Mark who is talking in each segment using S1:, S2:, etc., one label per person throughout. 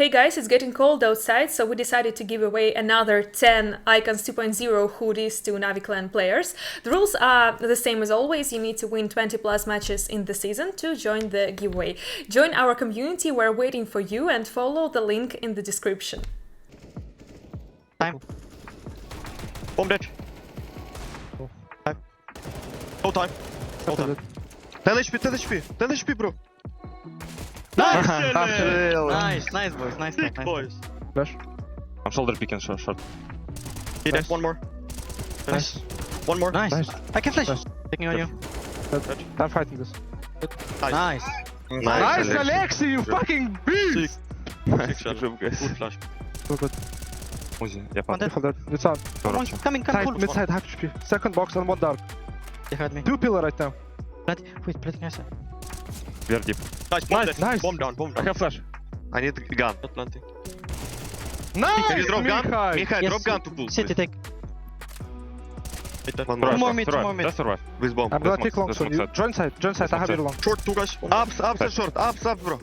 S1: Hey guys, it's getting cold outside, so we decided to give away another 10 Icons 2.0 hoodies to NaviClan players. The rules are the same as always, you need to win 20 plus matches in the season to join the giveaway. Join our community, we're waiting for you, and follow the link in the description.
S2: Time. Bomb dead. Time. No time. No time.
S3: 10 HP, 10 HP, 10 HP, bro.
S2: Nice! nice, boys, nice nice.
S3: boys.
S4: Flash.
S3: I'm shoulder picking short. short.
S2: He nice. one more.
S3: Nice.
S2: One more.
S4: Nice. nice.
S2: I can flash.
S4: Nice.
S2: Taking on you.
S4: I'm fighting this.
S2: Nice.
S3: Nice,
S4: nice Alexi, you fucking beast!
S3: Sick. Sick shot.
S2: Good flash.
S4: So good.
S3: Uzi, yeah,
S2: one dead.
S4: dead. It's
S2: out. Coming, coming, come full.
S4: Mid side, half HP. Second box and one dark.
S2: You had me.
S4: Two pillar right now.
S2: Blood. Wait, blood nice.
S3: We are deep.
S2: Nice, bomb
S4: Nice,
S2: dead.
S4: nice.
S2: Bomb down, bomb
S3: I
S2: down.
S3: have flash.
S5: I need gun.
S2: Not planting.
S4: Nice,
S5: Can you drop gun?
S4: Mihai.
S5: Mihai,
S2: Yes.
S5: drop gun to pull.
S2: City
S5: please.
S2: take. Wait, dead.
S5: One
S2: Two
S5: more.
S2: more mid, two
S3: survive.
S2: more mid.
S3: Just survive.
S5: With bomb.
S4: I'm gonna
S3: Let's
S4: take
S3: smoke,
S4: long
S3: let's
S4: soon.
S3: smoke
S4: You
S3: side.
S4: join side, join side. I have
S3: side.
S4: you long.
S2: Short, two guys.
S5: Ups, ups and short. Ups, ups, bro.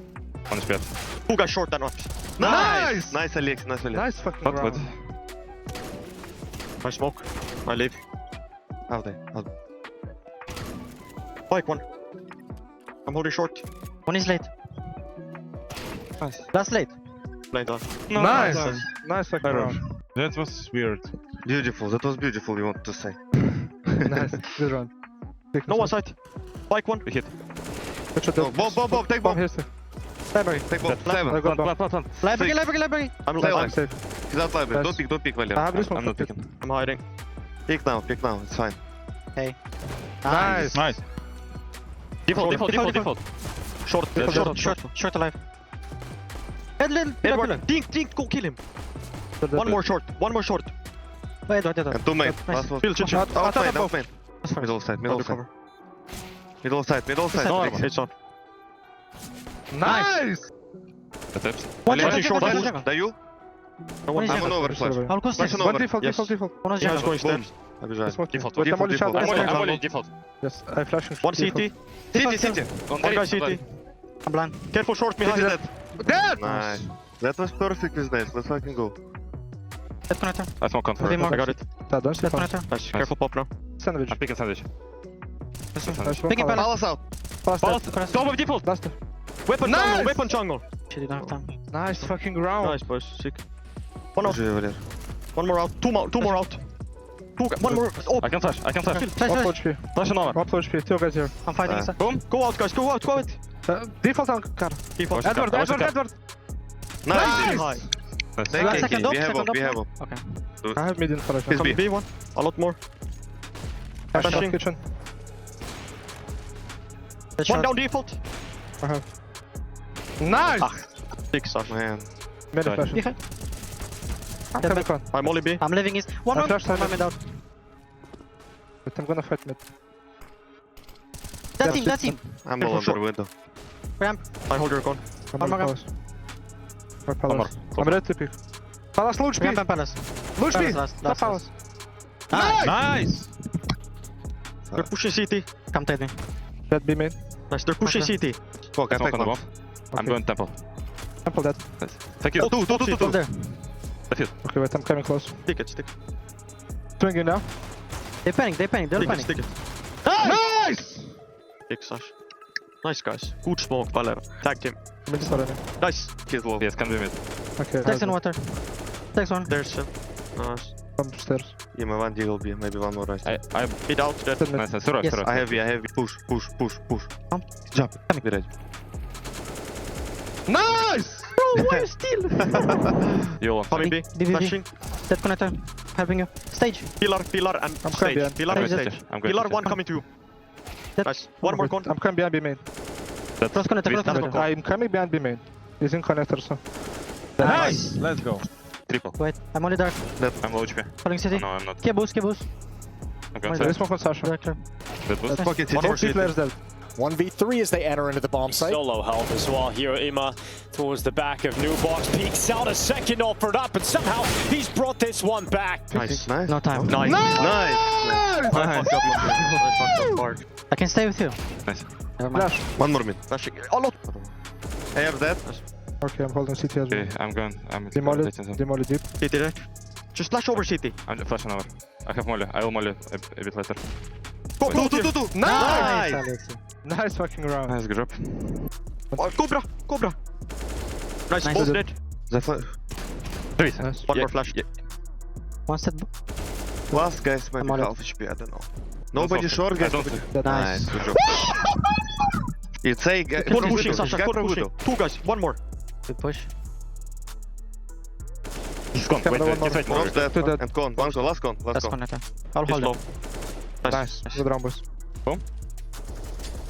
S3: One speed.
S2: Two guys short and ups.
S4: Nice!
S5: Nice, Alex. Nice, Alex.
S4: Nice fucking
S3: What, what?
S4: round.
S2: I smoke. I leave.
S5: Out there. Out.
S2: Bike one. I'm holding short.
S6: One is late.
S4: Nice.
S6: Last late.
S2: Blind on.
S4: Nice. Nice fucking
S3: Better.
S4: round.
S3: That was weird.
S5: Beautiful. That was beautiful, you want to say.
S4: nice. Good round. Take
S2: No one side. Bike one.
S3: We hit.
S4: Good shot.
S5: No, bomb, bomb, bomb. Take
S4: Bomb
S5: bomb.
S4: here, stay. Library.
S5: Take bomb.
S4: I
S5: Seven.
S4: got
S3: Plant,
S4: bomb.
S3: plant, plant, plant.
S6: Library,
S5: Six.
S6: library, library.
S2: I'm,
S5: Stay
S2: I'm,
S5: alive.
S4: Safe.
S5: He's out library.
S4: Nice.
S5: Don't pick, don't pick,
S4: I
S5: Valiant.
S4: have this one.
S3: I'm not
S4: fuck it.
S3: picking.
S2: I'm hiding.
S5: Pick now, pick now. It's fine. Hey.
S4: Nice.
S3: Nice. Default, default, default, default.
S2: Short,
S4: Default,
S2: short,
S4: default.
S2: short.
S6: Short alive. Edlin,
S2: Edward, dink, dink, go kill him. One more short, one more short.
S6: Wait, Edward, Edward.
S5: And two main. Last one.
S2: Chill, chill, chill.
S4: Out-
S5: Out
S4: out
S5: main,
S4: of
S5: out
S4: both.
S5: main.
S6: That's fine.
S5: Middle side, middle side. Middle side, middle side.
S2: No, it's on.
S4: Nice.
S6: One
S2: short,
S6: one
S2: push.
S6: jungle.
S5: Даю.
S6: One
S5: over flash. Flash
S6: stairs.
S5: on
S4: One
S5: over.
S4: default,
S2: Yes.
S4: default, default.
S6: One is
S2: Yeah, it's
S6: jungle.
S2: going stairs.
S4: Smoke.
S3: Default.
S5: Default,
S4: I'm only shot.
S5: default.
S4: I'm only
S3: I'm only default.
S4: Yes, I flashing.
S2: One
S4: default.
S2: CT.
S5: City.
S3: On
S2: One guy CT.
S6: I'm blind.
S2: Careful short behind.
S5: dead.
S4: Dead!
S5: Nice. That was perfect with nice. Let's fucking go.
S6: Dead connector.
S3: I smoke.
S6: Mark.
S2: I got it.
S4: Да, don't
S6: Dead connector.
S2: Nice. Careful pop now.
S4: Sandwich.
S3: I'm picking sandwich.
S6: Picking
S4: Palace.
S6: palace.
S5: Out.
S4: Palace.
S2: Top of default.
S4: Last.
S2: Weapon
S4: Nice.
S2: jungle. Weapon jungle.
S6: Shit, you don't have time.
S4: Nice fucking round.
S2: Nice boys. Sick. One out. One more out. Two more. Two more out. Two. One more. Oh.
S3: I can flash, I can flash.
S6: Flash,
S4: One
S6: flash.
S4: HP.
S3: Flashing over.
S4: One HP. Two guys here.
S6: I'm fighting
S5: Uh.
S2: Boom. Go out guys. Go out. Go out.
S4: Uh, default on car.
S2: Default.
S3: Watch
S4: Edward,
S3: the car, watch the
S4: Edward,
S3: car.
S4: Edward.
S5: Nice.
S2: High.
S3: Nice.
S5: Thank you.
S6: Second up,
S5: We have
S6: second
S5: we
S6: up.
S5: have him.
S6: Okay.
S4: I have mid info right
S5: He's. B.
S2: B one. A lot more.
S4: I
S2: Flashing.
S4: kitchen.
S2: One
S6: shot.
S2: down default.
S4: I have. Nice!
S2: Ah, Six. Sorry.
S5: Man.
S4: Many
S3: Sorry.
S4: flashes. I'm
S6: Dead
S4: coming
S2: I'm only B.
S6: I'm leaving is one
S4: I
S6: more.
S4: flashed
S6: One more
S4: side.
S6: out.
S4: But I'm gonna fight mid.
S6: That
S4: Yeah,
S6: team, that team.
S5: I'm
S2: Careful,
S5: all under
S2: short.
S5: window.
S6: Ramp.
S2: I hold your gun.
S4: I'm
S6: One
S4: on
S6: more
S4: palace. Or
S3: One more.
S4: palace. I'm ready to pick. Palace, launch B!
S6: Ramp and palace.
S4: Launch B!
S6: Palace last,
S4: Not
S6: last,
S4: palace.
S6: Nice.
S3: Nice!
S2: They're pushing CT.
S6: Come take me.
S4: Dead B main.
S2: Nice. They're pushing
S6: Okay.
S2: CT.
S5: Smoke, I
S3: Smoke
S5: take
S3: on the
S5: one.
S3: bomb. I'm
S4: Okay.
S3: going temple.
S4: Temple dead.
S3: Thank you.
S2: Oh, two, two, two, two,
S6: From
S2: two.
S6: there.
S3: That's it.
S4: Okay, wait, I'm coming close.
S2: Stick it, stick it.
S4: Swinging now.
S6: They panic, they panic,
S2: it,
S6: panic.
S2: stick it.
S4: Nice!
S2: Sash. Nice guys. Good smoke, Valero. Tag team.
S4: I'm in this already.
S2: Nice.
S5: He's low.
S3: Yes, can do it.
S4: Okay.
S6: Text and water. Text one.
S2: There's uh, nice.
S4: Upstairs.
S5: Yeah, my one deal B. Maybe one more right.
S3: I, I,
S2: Hit out
S4: mid.
S3: nice, nice. Survive,
S6: Yes.
S5: I have B, I have B. Push, push, push, push.
S6: Come.
S5: Jump. Be ready.
S4: Nice!
S2: Why still?
S3: You will.
S2: Coming B. Flashing.
S6: Dead connector. Helping you. Stage.
S2: Pillar, pillar, and
S4: I'm
S2: stage.
S4: coming
S2: Pillar
S3: I'm
S2: and
S3: going
S2: stage.
S3: I'm going
S2: Pillar
S3: to
S2: one coming to you.
S6: Dead.
S2: Nice. One I'm more con.
S4: I'm coming behind B main.
S3: That's
S6: Cross connector, cross connector.
S4: I'm coming behind B main. He's in connector, so.
S3: Nice! nice! Let's go. Triple.
S6: Wait, I'm only dark. Dead.
S3: I'm low HP.
S6: Calling city.
S3: Oh, no, I'm not.
S6: Key boost, key boost.
S3: I'm going
S6: Wait,
S4: There smoke on Sasha.
S6: Director.
S3: That boost.
S5: Let's fucking
S2: One more
S4: Three players dead.
S7: 1v3 as they enter into the bomb site.
S8: Solo help as well. Hero Ima towards the back of New Box. Peeks out a second offered up, and somehow he's brought this one back.
S5: Nice, nice.
S6: No time.
S2: Nice.
S5: Nice.
S2: I fucked up. I fucked up hard.
S6: I can stay with you.
S3: Nice.
S6: Never mind.
S4: Flash.
S5: One more mid.
S2: Flashing. Oh, a lot.
S5: I have that.
S4: Okay, I'm holding CT as well.
S3: Okay, I'm going. I'm
S4: Demolly,
S3: rotating them.
S4: demolly deep.
S8: CT right. Just flash over CT.
S3: I'm flashing over. I have molly. I will molly a, a bit later.
S8: Go, go, go, go, go.
S6: Nice, Alexi.
S4: Nice fucking round.
S3: Nice drop.
S8: Oh, Cobra, Cobra. Nice,
S6: Nice.
S8: both dead.
S3: The flash. Three.
S4: Nice.
S8: One
S3: Yeah,
S8: more flash.
S3: yeah.
S6: One set.
S3: Last guys maybe
S6: I'm it.
S3: half HP, I don't know. Nobody short, guys.
S6: Nice.
S3: Good job. It's a guy.
S8: One pushing, Sasha, one pushing. Two guys, one more.
S6: Good push.
S3: He's gone. Wait, wait, waiting.
S4: more.
S3: Dead.
S4: Two dead.
S3: And gone. One gone. Last gone. Last
S6: That's
S3: gone.
S6: connector. I'll
S8: He's
S6: hold it.
S4: Nice. Good round, boys.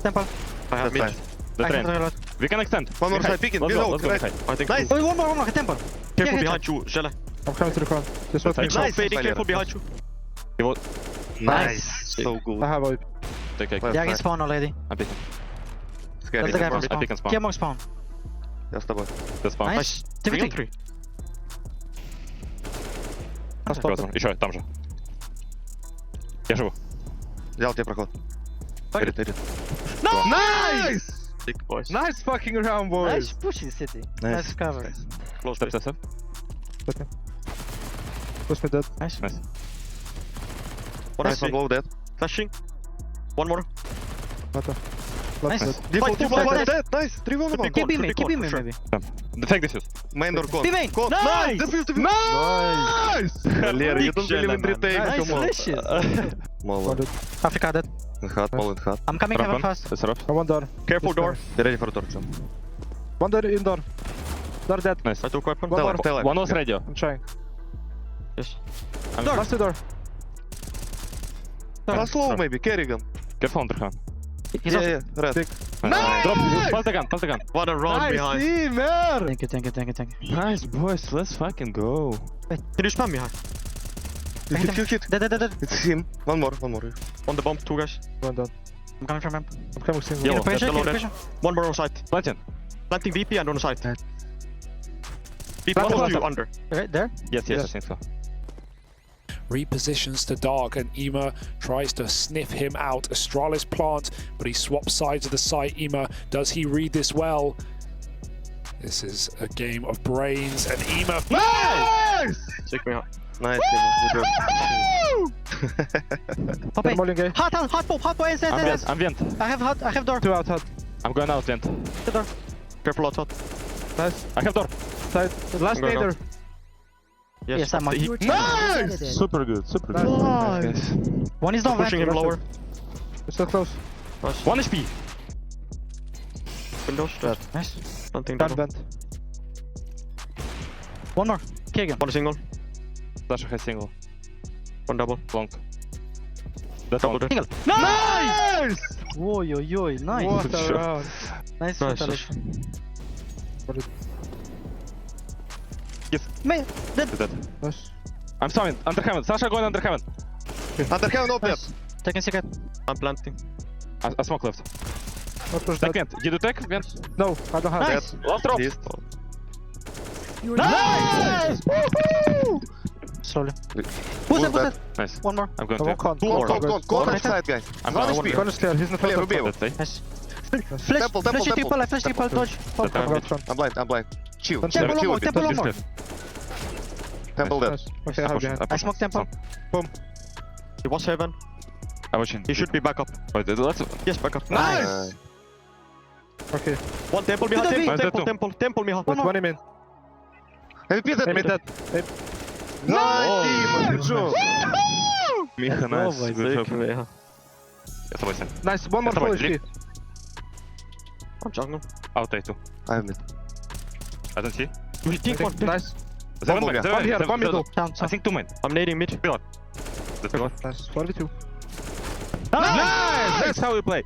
S6: Temple.
S8: I have
S3: That's
S8: mid.
S3: nice. The
S6: I can
S3: train.
S6: reload.
S3: We can extend.
S5: One more
S3: Behind.
S5: side picking.
S3: Let's
S5: Below,
S3: go. Let's go
S5: right.
S3: behind.
S8: I think
S5: Nice.
S6: Oh, one more, one more. Temple.
S8: Careful
S6: Yeah,
S8: behind you, Shella.
S4: I'm coming to the front. Just wait
S3: Thank
S4: me.
S3: you.
S8: Nice, fading, careful behind you.
S3: He will.
S6: Nice.
S3: So good.
S4: I have a
S3: Take a
S5: Left
S6: Yeah, I can
S5: side.
S6: spawn already.
S3: I'm picking.
S5: Scary.
S6: That's the guy from
S3: I
S6: spawn.
S3: pick and spawn.
S6: Yeah, more spawn.
S5: Я с тобой.
S3: The spawn.
S6: Nice.
S8: Three on
S6: 3v3.
S8: three.
S3: Просто. Еще, там же. Я живу.
S5: Взял тебе проход.
S4: Nice!
S8: Boys.
S4: Nice fucking round, boys!
S6: Nice pushing city.
S5: Nice,
S6: nice cover.
S8: Close
S3: step, step, step. Okay.
S4: Push me dead.
S6: Nice.
S3: Nice.
S8: One
S5: nice one low dead.
S8: Flashing. One more.
S4: Mata.
S6: Nice.
S5: Default, default,
S6: default,
S5: dead, nice!
S8: 3 1
S5: 1
S6: Keep
S8: him,
S6: keep
S8: him,
S6: maybe.
S3: Defend this use.
S5: Main door
S6: gone. Main!
S5: Gone!
S6: Nice!
S5: Defuse, defuse!
S4: Nice!
S5: Galera, you don't believe in retake, come on.
S6: Nice flashes!
S5: Mala.
S6: Africa dead.
S5: Hot, Poland hot.
S6: I'm coming heaven fast.
S3: It's rough.
S4: I one door.
S8: Careful door.
S5: Be ready for door, John.
S4: One door indoor. Door dead.
S3: Nice.
S8: I took weapon.
S4: One
S5: Tell
S4: more.
S5: him, tell him.
S3: One was radio.
S4: I'm trying.
S8: Yes.
S4: Last door.
S5: Pass slow maybe, Kerrigan.
S3: Careful, Underhand.
S6: He's
S5: Yeah,
S6: off.
S5: yeah, red.
S4: Big.
S3: Nice. Drop. Pass the gun. Pass the gun.
S8: What a run
S4: Nice
S8: behind.
S4: team, man!
S6: Thank you, thank you, thank you, thank you.
S3: Nice, boys. Let's fucking go.
S8: Can you spam behind?
S5: Hit, hit, hit, hit.
S6: Dead, dead, dead, dead.
S5: It's him. One more, one more.
S8: On the bomb, two guys.
S4: One down.
S6: I'm coming from him.
S4: I'm coming single.
S3: Yellow.
S6: Get a pressure,
S8: below
S6: get a
S8: that.
S6: pressure.
S8: One more on site.
S3: Planting.
S8: Planting VP and on site.
S4: Dead.
S8: VP
S4: Plant one.
S8: to you, under.
S6: Right there.
S3: Yes, yes,
S4: Yes.
S3: I think so.
S9: repositions to dark and Ema tries to sniff him out. Astralis plant, but he swaps sides of the site. Ema, does he read this well? This is a game of brains and Ema
S4: Nice!
S8: Check me out.
S5: Nice, Good job.
S6: Pop
S4: They're
S6: A. Hot, hot, hot, pop, hot, boys, dead,
S3: I'm
S6: dead,
S3: vent. I'm vent.
S6: I have hot, I have door.
S4: Two out hot.
S3: I'm going out vent.
S6: The door.
S8: Careful outside.
S4: Nice.
S3: I have door.
S4: Side. Last
S8: I'm
S4: nader.
S6: Yes, I'm on.
S8: He-
S4: Nice!
S3: Super good. Super
S4: Nice.
S3: good. Guys.
S6: One is down,
S8: Pushing him
S6: vent.
S8: lower.
S4: You're so close.
S8: Nice.
S3: One HP.
S8: Windows. Dead.
S6: Nice.
S8: Planting
S4: Down
S8: double.
S4: vent.
S6: One more. Kagan.
S8: One single.
S3: Sasha has single.
S8: One double.
S3: Long. That's
S8: Double
S3: one.
S8: dead.
S4: Nice!
S6: Oi, oi, oi. Nice.
S4: What a round.
S6: Nice.
S8: Nice.
S6: Nice.
S3: Yes.
S6: Man, dead.
S3: Is that?
S4: Nice.
S3: I'm sorry. Under heaven. Sasha going under heaven.
S5: Under heaven, up there.
S6: Nice. Taking secret.
S8: I'm planting.
S3: I, I smoke left.
S4: Not push
S3: Tech
S4: that.
S3: You do tech vent?
S4: No, I don't have
S6: Nice.
S4: that.
S3: Last drop.
S5: East.
S4: Nice! Woohoo!
S6: Slowly.
S5: Who's
S6: Who's that? Who's
S5: that?
S6: that?
S3: Nice.
S6: One more.
S3: I'm going
S4: I
S3: to.
S4: won't count.
S5: Go,
S4: One
S5: go,
S4: more,
S5: go,
S4: guys.
S5: go
S6: One
S5: side, guys.
S3: I'm
S5: One
S3: going.
S5: HP.
S4: Gun is clear. He's in the front
S5: Clear,
S4: of
S5: Ruby.
S3: Let's say.
S6: Nice. Eh? Flash,
S5: Temple, temple,
S6: flash
S5: temple.
S6: triple, flash triple, dodge. Hold.
S3: Temple.
S4: I'm.
S5: I'm blind, I'm blind. Chill,
S4: Don't
S5: chill,
S6: Temple
S5: chill
S6: one
S5: a bit.
S6: more, temple one more.
S5: Temple dead.
S4: Okay, I have
S3: push,
S4: behind.
S6: I smoke temple.
S3: Some.
S8: He was heaven.
S3: I'm watching.
S8: He should be back up.
S3: Oh, wait, let's.
S8: Yes, back up.
S4: Nice! Okay,
S8: One temple behind.
S6: Good
S8: Temple, temple, temple, temple behind.
S4: wait, one aim in.
S5: MVP dead.
S4: Aim in that.
S6: Да,
S3: Діма, ти що?
S8: Міха, найс.
S3: Я тобой
S4: Найс, one more Давай,
S3: flow
S4: HP.
S8: I'm jungle.
S3: Out A2.
S5: I'm mid.
S3: I don't see.
S8: We take one.
S4: Nice.
S3: Seven
S5: One back,
S3: seven Come
S4: here,
S3: seven-
S4: come here.
S6: seven- Down,
S3: I think two men.
S8: I'm nading mid.
S3: Pillar. That's pillar.
S4: Nice, 42.
S3: Nice! That's how we play.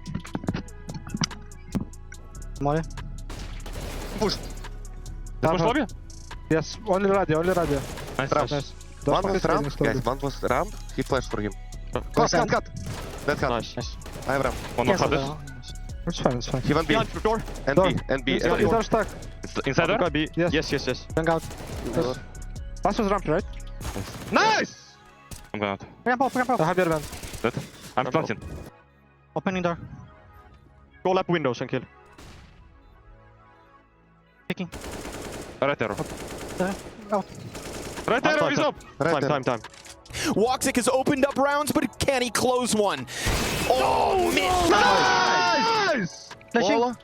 S6: Molly. Push.
S3: Ты
S4: Down,
S3: push
S4: down.
S3: lobby?
S4: Yes, only radio, only radio.
S3: Nice.
S4: Nice.
S5: One was ramp, guys. One was ramp. He flashed for him.
S6: Nice.
S5: cut, cut. Dead cut.
S8: Nice.
S5: I have ramp.
S3: One
S6: Cancel
S3: hard.
S6: that.
S4: It's fine, it's fine.
S5: He went B.
S8: The door.
S5: And
S4: Door.
S5: B. And B. And B.
S4: he's stuck.
S3: It's inside there?
S8: guy B.
S4: Yes.
S8: Yes, yes, yes.
S6: Gang out.
S4: Yes. Last was ramp, right? Nice!
S3: I'm going out.
S6: Ramp up, ramp
S4: I
S6: up.
S4: have your van.
S3: Dead. I'm
S8: Ramp
S3: planting.
S6: Opening door.
S8: Go lap windows and kill.
S6: Picking.
S3: Right arrow.
S6: Out.
S3: Right arrow is up!
S5: Right
S2: Time,
S5: there.
S2: time, time.
S10: Woxic has opened up rounds, but can he close one? Oh, missed.
S4: Nice!
S6: Flashing.
S5: Walla.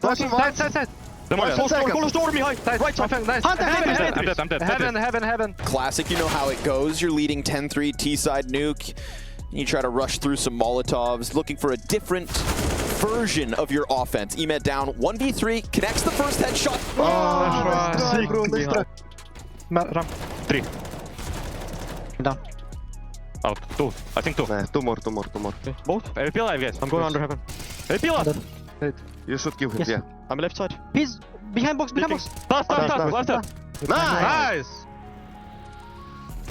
S5: Flashing
S4: Side,
S5: one.
S4: side, side.
S3: The molly.
S5: Ten
S2: Close door,
S5: seconds.
S2: close door behind.
S4: Side.
S2: Right side.
S4: Perfect, nice.
S6: Hunter,
S4: heaven,
S6: heaven,
S4: heaven,
S3: I'm dead, I'm dead.
S4: heaven, heaven, heaven.
S10: Classic, you know how it goes. You're leading 10-3 T-side nuke. You try to rush through some Molotovs, looking for a different version of your offense. Emet down 1v3, connects the first headshot.
S5: Oh, nice try, bro. Nice try.
S4: Ramp.
S3: Three.
S6: Down.
S3: Out. Two. I think two.
S5: Nah, two more, two more, two more.
S2: Both.
S3: AP alive, guys.
S2: I'm going under heaven.
S3: AP alive.
S5: You should kill him,
S6: Yes.
S5: yeah.
S2: I'm left side.
S6: He's behind box, behind box.
S3: Last, last,
S5: Last,
S3: last,
S5: last. Nice!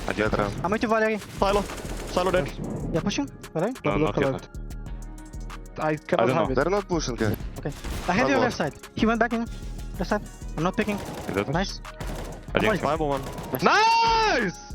S4: Nice!
S5: Dead round.
S6: I'm with you, Valerie.
S2: Silo. Silo dead.
S6: Yeah, pushing. Valerie.
S3: No, not yet.
S4: I cannot
S3: don't
S4: have
S3: know.
S4: it.
S5: They're not pushing, guys.
S6: I have
S5: One
S6: your
S5: more.
S6: left side. He went back in. Left side. I'm not picking.
S3: Is that-
S6: Nice.
S3: I think so.
S2: Bible one.
S4: Nice!